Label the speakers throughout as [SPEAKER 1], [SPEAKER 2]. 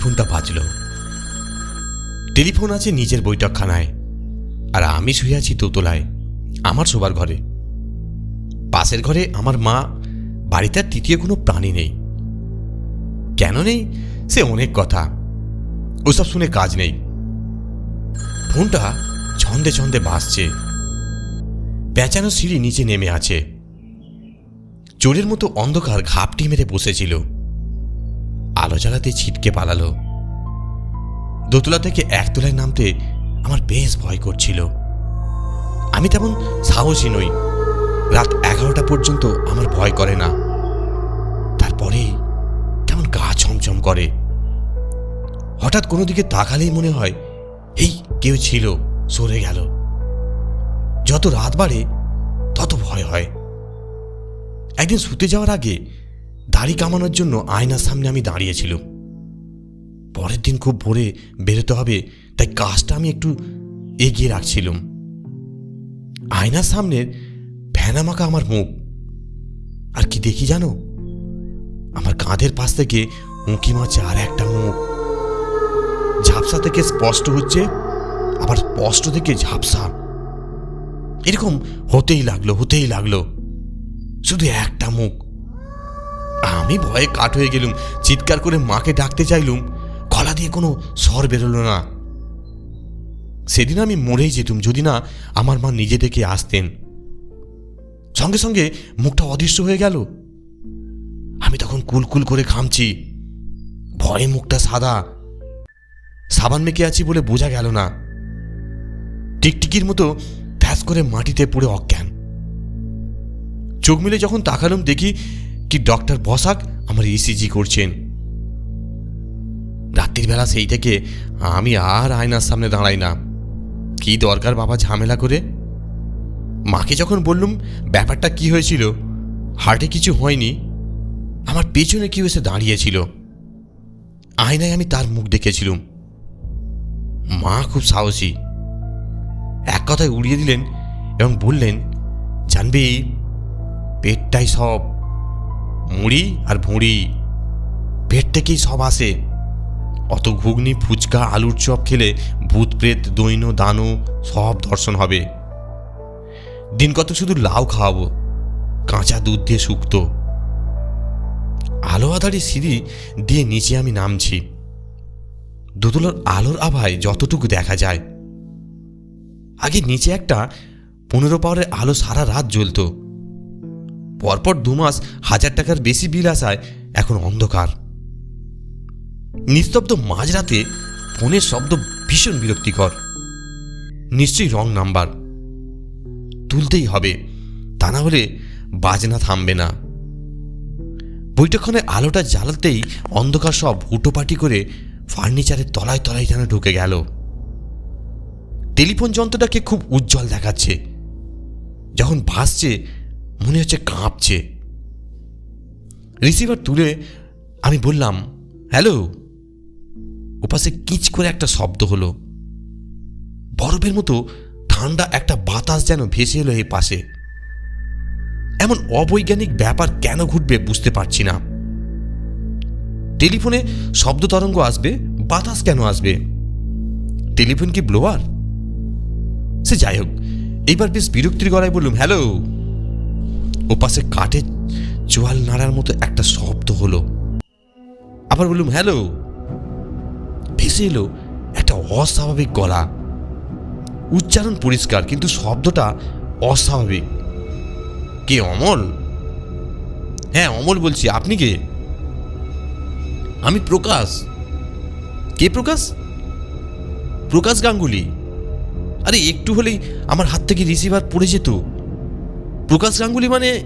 [SPEAKER 1] টেলিফোনটা বাজল। Telephone আছে নিজের বৈঠকখানায়, আর আমি শুয়ে আছি দোতলায়, আমার শোবার ঘরে। পাশের ঘরে আমার মা, বাড়িতে আর তৃতীয় কোনো প্রাণী নেই। কেন নেই? সে অনেক কথা। ওসব শুনে কাজ নেই। ফোনটা ছন্দে ছন্দে বাসছে পেঁচানো সিঁড়ি নিচে নেমে আছে। চোরের মতো অন্ধকার ঘাপটি মেরে বসেছিল। আলো জ্বালাতে ছিটকে পালালো। দোতলা থেকে একতলায় নামতে আমার বেশ ভয় করছিল। আমি তেমন সাহসী নই। রাত এগারোটা পর্যন্ত আমার ভয় করে না। তারপরে কেমন গা ছমছম করে। হঠাৎ কোনো দিকে তাকালেই মনে হয়, এই কেউ ছিল, সরে গেল। যত রাত বাড়ে, তত ভয় হয়। একদিন শুতে যাওয়ার আগে দাড়ি কামানোর জন্য আয়নার সামনে আমি দাঁড়িয়েছিলাম। পরের দিন খুব ভোরে বেরোতে হবে, তাই কাজটা আমি একটু এগিয়ে রাখছিলাম। আয়নার সামনের ভ্যানামাকা আমার মুখ। আর কি দেখি জানো? আমার কাঁধের পাশ থেকে উঁকি মারছে আর একটা মুখ। ঝাপসা থেকে স্পষ্ট হচ্ছে, আবার স্পষ্ট থেকে ঝাপসা। এরকম হতেই লাগল হতেই লাগল। শুধু একটা মুখ। আমি ভয়ে কাঠ হয়ে গেলুম, চিৎকার করে মাকে ডাকতে চাইলুম, গলা দিয়ে কোনো স্বর বেরোলো না। সেদিন আমি মরেই যেতুম, যদি না আমার মা নিজে থেকে আসতেন। সঙ্গে সঙ্গে মুখটা অদৃশ্য হয়ে গেল। আমি তখন কুলকুল করে ঘামছি। ভয়ে মুখটা সাদা। সাবান মেখে আছি বলে বোঝা গেল না। টিকটিকির মতো ঠ্যাস করে মাটিতে পড়ে অজ্ঞান। চোখ মিলে যখন তাকালুম, দেখি কি ডক্টর বসাক আমার ইসিজি করছেন? রাত্রির বেলা সেই থেকে আমি আর আয়নার সামনে দাঁড়াই না। কি দরকার বাবা ঝামেলা করে? মাকে যখন বললুম ব্যাপারটা কি হয়েছিল হার্টে কিছু হয়নি, আমার পেছনে কেউ এসে দাঁড়িয়েছিল। আয়নায় আমি তার মুখ দেখেছিলুম। মা খুব সাহসী। এক কথায় উড়িয়ে দিলেন এবং বললেন, জানবি, পেটটাই সব মুড়ি আর ভুঁড়ি। পেট থেকেই সব আসে। অত ঘুগনি, ফুচকা, আলুর চপ খেলে ভূত প্রেত দৈন দানু সব দর্শন হবে। দিন কত শুধু লাউ খাওয়াবো, কাঁচা দুধ দিয়ে শুক্তো। আলো আধারি সিঁড়ি দিয়ে নিচে আমি নামছি। দোতলার আলোর আভায় যতটুকু দেখা যায়। আগে নিচে একটা পনেরো পাওয়ারের আলো সারা রাত জ্বলতো। পরপর দু মাস হাজার টাকার বেশি বিল আসায় এখন অন্ধকার। নিস্তব্ধ মাঝরাতে ফোনের শব্দ ভীষণ বিরক্তিকর। নিশ্চয়ই রং নাম্বার। তুলতেই হবে, তা না হলে বাজনা থামবে না। বৈঠকখানে আলোটা জ্বালাতেই অন্ধকার সব হুটোপাটি করে ফার্নিচারের তলায় তলায় যেন ঢুকে গেল। টেলিফোন যন্ত্রটাকে খুব উজ্জ্বল দেখাচ্ছে। যখন ভাসছে মনে হচ্ছে কাঁপছে। রিসিভার তুলে আমি বললাম হ্যালো ওপাশে কিচ করে একটা শব্দ হলো। বরফের মতো ঠান্ডা একটা বাতাস যেন ভেসে এলো এই পাশে। এমন অবৈজ্ঞানিক ব্যাপার কেন ঘটবে বুঝতে পারছি না। টেলিফোনে শব্দ তরঙ্গ আসবে, বাতাস কেন আসবে? টেলিফোন কি ব্লোয়ার সে যাই হোক, এইবার বেশ বিরক্তির গলায় বললুম হ্যালো ও পাশে কাঠের চোয়াল নাড়ার মতো একটা শব্দ হলো। আবার বললুম, হ্যালো। ভেসে এলো একটা অস্বাভাবিক গলা। উচ্চারণ পরিষ্কার, কিন্তু শব্দটা অস্বাভাবিক। কে, অমল? হ্যাঁ অমল বলছি। আপনি কে? আমি প্রকাশ। কে প্রকাশ? প্রকাশ গাঙ্গুলি। আরে, একটু হলেই আমার হাত থেকে রিসিভার পড়ে যেত। প্রকাশ গাঙ্গুলি মানে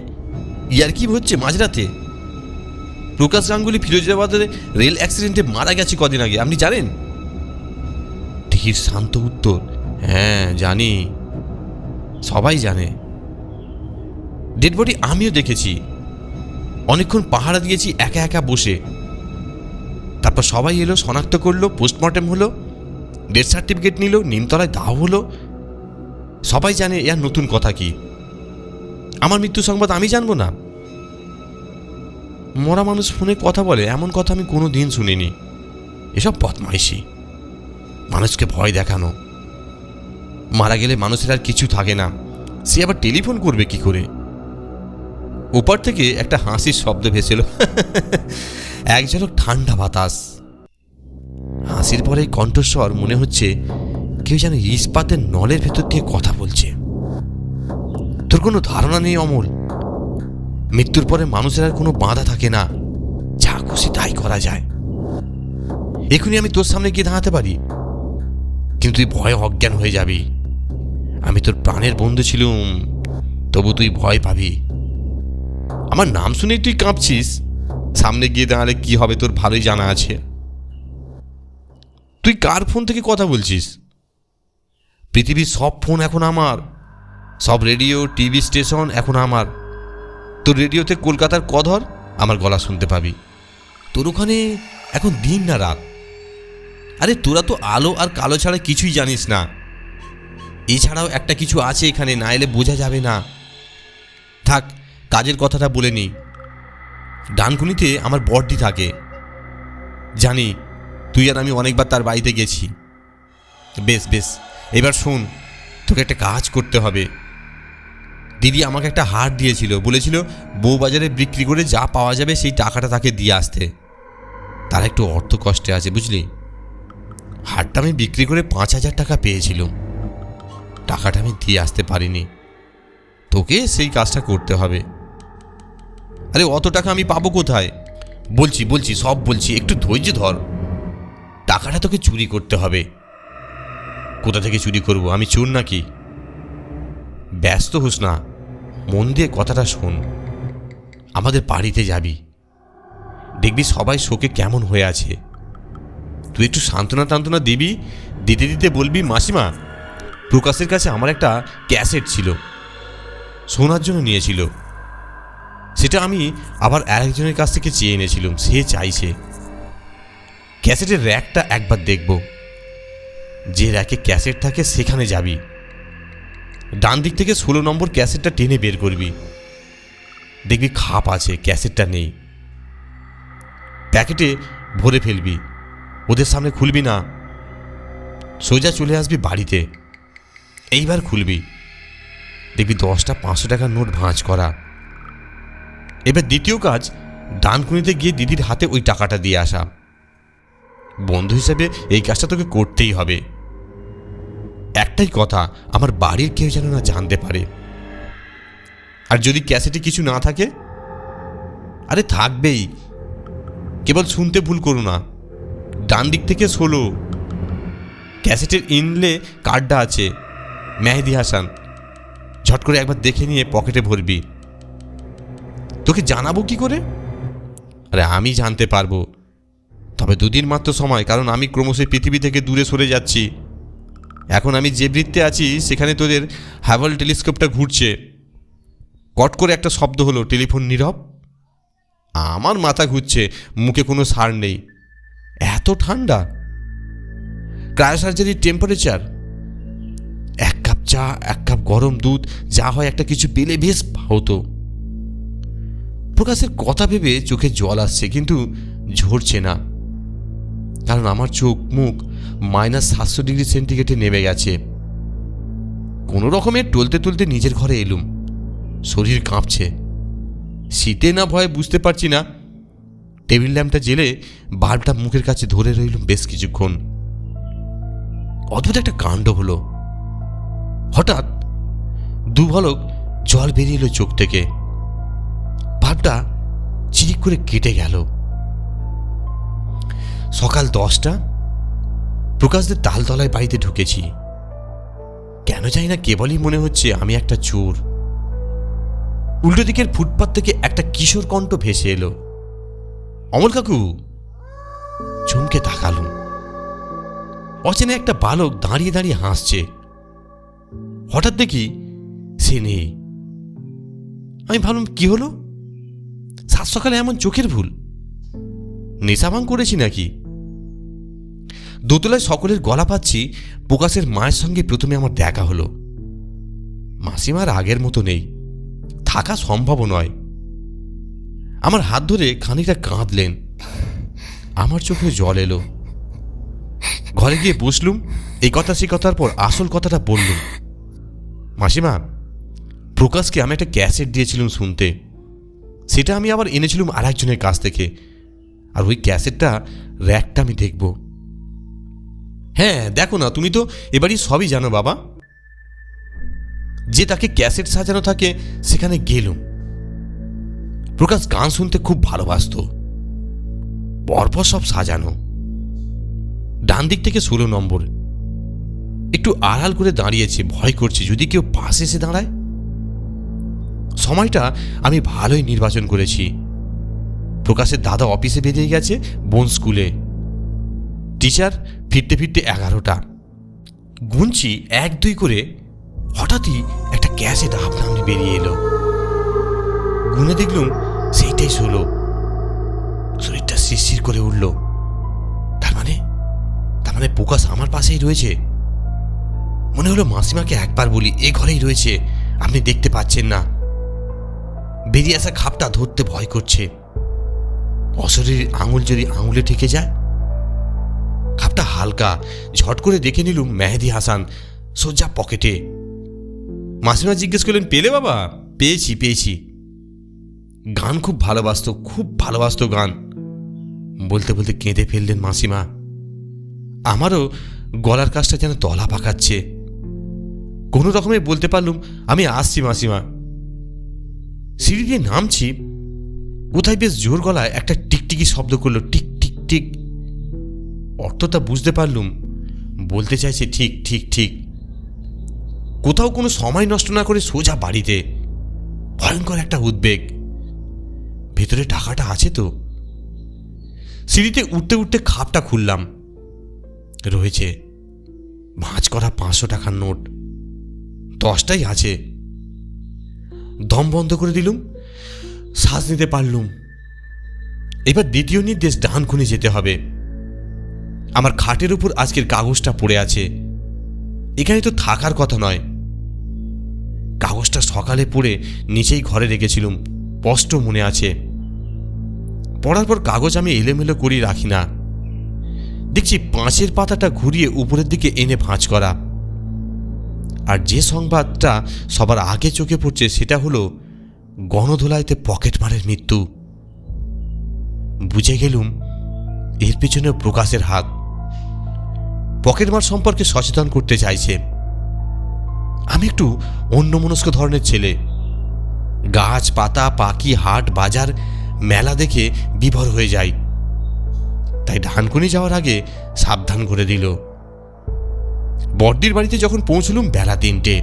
[SPEAKER 1] ইয়ার কি হচ্ছে মাঝরাতে? প্রকাশ গাঙ্গুলি ফিরোজাবাদের রেল অ্যাক্সিডেন্টে মারা গেছে কদিন আগে, আপনি জানেন? ধীর শান্ত উত্তর হ্যাঁ জানি। সবাই জানে। ডেড বডি আমিও দেখেছি। অনেকক্ষণ পাহারা দিয়েছি একা একা বসে। তারপর সবাই এলো, শনাক্ত করল, পোস্টমর্টেম হলো, ডেথ সার্টিফিকেট নিল, নিমতলায় দাহ হলো। সবাই জানে এর নতুন কথা কি। আমার মৃত্যু সংবাদ আমি জানব না। মরা মানুষ ফোনে কথা বলে, এমন কথা আমি কোনো দিন শুনিনি। এসব বদমাইশি। মানুষকে ভয় দেখানো। মারা গেলে মানুষের আর কিছু থাকে না। সে আবার টেলিফোন করবে কি করে? ওপার থেকে একটা হাসির শব্দ ভেসেল। এক ঠান্ডা বাতাস। হাসির পরে কণ্ঠস্বর মনে হচ্ছে কেউ যেন ইস্পাতের নলের ভেতর দিয়ে কথা বলছে। তোর কোনো ধারণা নেই অমল? মৃত্যুর পরে মানুষের আর কোনো বাঁধা থাকে না। যা খুশি তাই করা যায়। এখনই আমি তোর সামনে গিয়ে দাঁড়াতে পারি। কিন্তু তুই ভয়ে অজ্ঞান হয়ে যাবি। আমি তোর প্রাণের বন্ধু ছিলুম, তবু তুই ভয় পাবি। আমার নাম শুনেই তুই কাঁপছিস। সামনে গিয়ে দাঁড়ালে কি হবে তোর ভালোই জানা আছে। তুই কার ফোন থেকে কথা বলছিস? পৃথিবীর সব ফোন এখন আমার। সব রেডিও, টিভি স্টেশন, এখন আমার। তোর রেডিওতে কলকাতার কধর আমার গলা শুনতে পাবি। তোর ওখানে এখন দিন না রাত? আরে তোরা তো আলো আর কালো ছাড়া কিছুই জানিস না। এছাড়াও একটা কিছু আছে এখানে, না এলে বোঝা যাবে না। থাক, কাজের কথাটা বলে নি। ডানকুনিতে আমার বর্দি থাকে। জানি, তুই আর আমি অনেকবার তার বাড়িতে গেছি। বেশ বেশ, এবার শোন, তোকে একটা কাজ করতে হবে। দিদি আমাকে একটা হার দিয়েছিল, বলেছিল বউ বাজারে বিক্রি করে যা পাওয়া যাবে সেই টাকাটা তাকে দিয়ে আসতে। তার একটু অর্থ কষ্টে আছে, বুঝলি? হারটা আমি বিক্রি করে পাঁচ হাজার টাকা পেয়েছিলাম। টাকাটা আমি দিয়ে আসতে পারিনি। তোকে সেই কাজটা করতে হবে। আরে অত টাকা আমি পাবো কোথায়? বলছি বলছি, সব বলছি, একটু ধৈর্য ধর। টাকাটা তোকে চুরি করতে হবে। কোথা থেকে চুরি করব, আমি চোর নাকি? ব্যস্ত হোস না। মন দিয়ে কথাটা শোন। আমাদের বাড়িতে যাবি। দেখবি সবাই শোকে কেমন হয়ে আছে। তুই একটু সান্ত্বনা টান্তনা দিবি, দিতে দিতে বলবি, মাসিমা, প্রকাশের কাছে আমার একটা ক্যাসেট ছিল, শোনার জন্য নিয়েছিল। সেটা আমি আবার আরেকজনের কাছ থেকে চেয়ে এনেছিলাম, সে চাইছে। ক্যাসেটের র্যাকটা একবার দেখব। যে র্যাকে ক্যাসেট থাকে সেখানে যাবি। ডান দিক থেকে ষোলো নম্বর ক্যাসেটটা টেনে বের করবি। দেখবি খাপ আছে, ক্যাসেটটা নেই। প্যাকেটে ভরে ফেলবি। ওদের সামনে খুলবি না। সোজা চলে আসবি বাড়িতে। এইবার খুলবি। দেখবি দশটা পাঁচশো টাকার নোট ভাঁজ করা। এবার দ্বিতীয় কাজ, ডানকুনিতে গিয়ে দিদির হাতে ওই টাকাটা দিয়ে আসা। বন্ধু হিসেবে এই কাজটা তোকে করতেই হবে। একটাই কথা, আমার বাড়ির কেউ যেন না জানতে পারে। আর যদি ক্যাসেটে কিছু না থাকে? আরে থাকবেই। কেবল শুনতে ভুল করো না। ডান দিক থেকে ষোলো ক্যাসেটের ইনলে কার্ডটা আছে। মেহেদি হাসান, ঝট করে একবার দেখে নিয়ে পকেটে ভরবি। তোকে জানাব কি করে? আরে আমি জানতে পারব। তবে দুদিন মাত্র সময়, কারণ আমি ক্রমশ এই পৃথিবী থেকে দূরে সরে যাচ্ছি। এখন আমি যে বৃত্তে আছি, সেখানে তোদের হ্যাভেল টেলিস্কোপটা ঘুরছে। কট করে একটা শব্দ হলো, টেলিফোন নীরব। আমার মাথা ঘুরছে, মুখে কোনো সার নেই। এত ঠান্ডা। ক্রায়োসার্জারির টেম্পারেচার এক কাপ চা, এক কাপ গরম দুধ, যা হয় একটা কিছু পেলে বেশ হতো প্রকাশের কথা ভেবে চোখে জল আসছে, কিন্তু ঝরছে না। কারণ আমার চোখ মুখ মাইনাস সাতশো ডিগ্রি সেন্টিগ্রেডে নেমে গেছে। কোনো রকমে টলতে টলতে নিজের ঘরে এলুম। শরীর কাঁপছে। শীতে না ভয়ে বুঝতে পারছি না। টেবিল ল্যাম্পটা জেলে বাল্বটা মুখের কাছে ধরে রইলুম বেশ কিছুক্ষণ। অদ্ভুত একটা কাণ্ড হলো। হঠাৎ দুভলক জল বেরিয়ে এলো চোখ থেকে। ভাবটা চিরিক করে কেটে গেল। সকাল দশটা? প্রকাশদের তালতলায় বাড়িতে ঢুকেছি। কেন জানি না কেবলই মনে হচ্ছে আমি একটা চোর। উল্টো দিকের ফুটপাত থেকে একটা কিশোর কণ্ঠ ভেসে এলো। অমল কাকু, চমকে তাকালুম। অচেনা একটা বালক দাঁড়িয়ে দাঁড়িয়ে হাসছে। হঠাৎ দেখি সে নেই। আমি ভাবলাম, কি হলো? সাত সকালে এমন চোখের ভুল? নেশাবাং করেছি নাকি? দোতলায় সকলের গলা পাচ্ছি, প্রকাশের মায়ের সঙ্গে প্রথমে আমার দেখা হলো। মাসিমার আগের মতো নেই। থাকা সম্ভব নয়। আমার হাত ধরে খানিকটা কাঁদলেন। আমার চোখে জল এলো। ঘরে গিয়ে বসলুম, এই কথা সে কথার পর আসল কথাটা বললুম। মাসিমা, প্রকাশকে আমি একটা ক্যাসেট দিয়েছিলাম শুনতে। সেটা আমি আবার এনেছিলাম আর একজনের কাছ থেকে। আর ওই ক্যাসেটটা র্যাকটা আমি দেখব। হ্যাঁ দেখো না, তুমি তো এবারই সবই জানো বাবা। যে তাকে ক্যাসেট সাজানো থাকে, সেখানে গেলুম। প্রকাশ গান শুনতে খুব ভালোবাসতো। পরপর সব সাজানো। ডান দিক থেকে ষোলো নম্বর। একটু আড়াল করে দাঁড়িয়েছে, ভয় করছে, যদি কেউ পাশে এসে দাঁড়ায়। সময়টা আমি ভালোই নির্বাচন করেছি। প্রকাশের দাদা অফিসে বেরিয়ে গেছে, বোন স্কুলে। টিচার ফিরতে ফিরতে এগারোটা। গুনছি এক দুই করে হঠাৎই একটা ক্যাসেট আপনা বেরিয়ে এলো। গুনে দেখলুম সেইটাই ষোলো। শরীরটা শিরশির করে উঠল। তার মানে? তার মানে প্রকাশ আমার পাশেই রয়েছে। মনে হলো মাসিমাকে একবার বলি, এ ঘরেই রয়েছে, আপনি দেখতে পাচ্ছেন না। বেরিয়ে আসা খাপটা ধরতে ভয় করছে। অশরীর আঙুল যদি আঙুলে ঠেকে যায় হালকা, ঝট করে দেখে নিলুম মেহেদি হাসান সোজা পকেটে। মাসিমা জিজ্ঞেস করলেন, পেলে বাবা? পেয়েছি পেয়েছি। গান খুব ভালোবাসতো খুব ভালোবাসতো গান। বলতে বলতে কেঁদে ফেললেন মাসিমা। আমারও গলার কাজটা যেন তলা পাকাচ্ছে। কোনো রকমে বলতে পারলুম, আমি আসছি মাসিমা। সিঁড়ি দিয়ে নামছি? কোথায় বেশ জোর গলায় একটা টিকটিকি শব্দ করল, টিক টিক টিক। অর্থটা বুঝতে পারলুম। বলতে চাইছে, ঠিক ঠিক ঠিক। কোথাও কোনো সময় নষ্ট না করে সোজা বাড়িতে। ভয়ঙ্কর একটা উদ্বেগ। ভেতরে টাকাটা আছে তো? সিঁড়িতে উঠতে উঠতে খাপটা খুললাম। রয়েছে। ভাঁজ করা পাঁচশো টাকার নোট। দশটাই আছে। দম বন্ধ করে দিলুম। শ্বাস নিতে পারলুম। এবার দ্বিতীয় নির্দেশ ডান খুনে যেতে হবে। আমার খাটের উপর আজকের কাগজটা পড়ে আছে। এখানে তো থাকার কথা নয়। কাগজটা সকালে পড়ে নিচেই ঘরে রেখেছিলুম, স্পষ্ট মনে আছে। পড়ার পর কাগজ আমি এলোমেলো করি রাখি না। দেখছি পাঁচের পাতাটা ঘুরিয়ে উপরের দিকে এনে ভাঁজ করা। আর যে সংবাদটা সবার আগে চোখে পড়ছে সেটা হলো গণধোলাইতে পকেটমারের মৃত্যু। বুঝে গেলুম, এর পিছনে প্রকাশের হাত। পকেটমার সম্পর্কে সচেতন করতে চাইছে। আমি একটু অন্যমনস্ক ধরনের ছেলে। গাছ, পাতা, পাখি, হাট, বাজার, মেলা দেখে বিভোর হয়ে যাই। তাই ধানকুনি যাওয়ার আগে সাবধান করে দিল বড্ডির বাড়িতে যখন পৌঁছলুম বেলা তিনটে।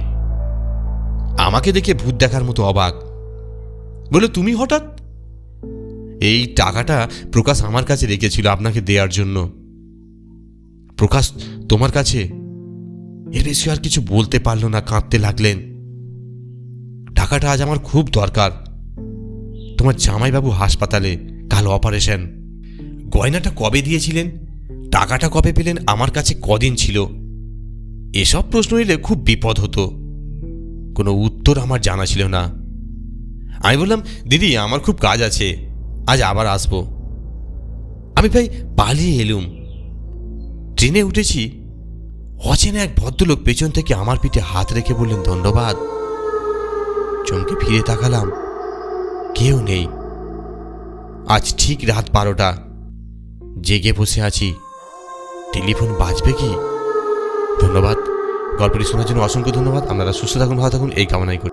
[SPEAKER 1] আমাকে দেখে ভূত দেখার মতো অবাক। বলে তুমি হঠাৎ? এই টাকাটা প্রকাশ আমার কাছে রেখেছিল আপনাকে দেওয়ার জন্য। প্রকাশ তোমার কাছে? এর বেশি আর কিছু বলতে পারল না, কাঁদতে লাগলেন। টাকাটা আজ আমার খুব দরকার। তোমার জামাইবাবু হাসপাতালে কাল অপারেশন। গয়নাটা কবে দিয়েছিলেন? টাকাটা কবে পেলেন? আমার কাছে কদিন ছিল। এসব প্রশ্ন এলে খুব বিপদ হতো। কোনো উত্তর আমার জানা ছিল না। আমি বললাম, দিদি, আমার খুব কাজ আছে। আজ আবার আসব। আমি ভাই পালিয়ে এলুম। ট্রেনে উঠেছি। অচেনা এক ভদ্রলোক পেছন থেকে আমার পিঠে হাত রেখে বললেন, ধন্যবাদ। চমকে ফিরে তাকালাম। কেউ নেই। আজ ঠিক রাত বারোটা। জেগে বসে আছি। টেলিফোন বাজবে কি? ধন্যবাদ। গল্পটি শোনার জন্য অসংখ্য ধন্যবাদ। আপনারা সুস্থ থাকুন, ভালো থাকুন, এই কামনাই করি।